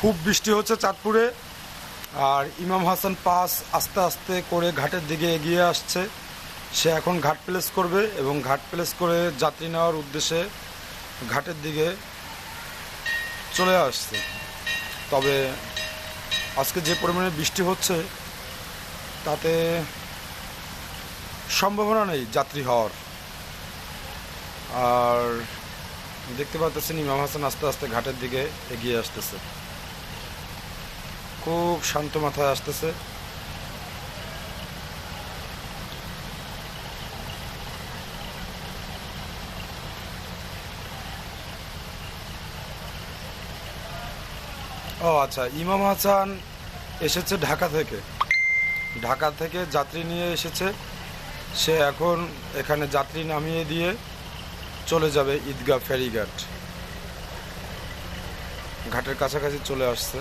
খুব বৃষ্টি হচ্ছে চাঁদপুরে। আর ইমাম হাসান পাস আস্তে আস্তে করে ঘাটের দিকে এগিয়ে আসছে। সে এখন ঘাট প্লেস করবে এবং ঘাট প্লেস করে যাত্রী নেওয়ার উদ্দেশ্যে ঘাটের দিকে চলে আসছে। তবে আজকে যে পরিমাণে বৃষ্টি হচ্ছে, তাতে সম্ভাবনা নেই যাত্রী হওয়ার। আর দেখতে পাচ্ছেন ইমাম হাসান আস্তে আস্তে ঘাটের দিকে এগিয়ে আসতেছে। খুব শান্ত মাথায় আসতেছে। ও আচ্ছা ইমাম হাসান এসেছে ঢাকা থেকে। ঢাকা থেকে যাত্রী নিয়ে এসেছে। সে এখন এখানে যাত্রী নামিয়ে দিয়ে চলে যাবে ঈদগাহ ফেরিঘাট। ঘাটের কাছাকাছি চলে আসছে।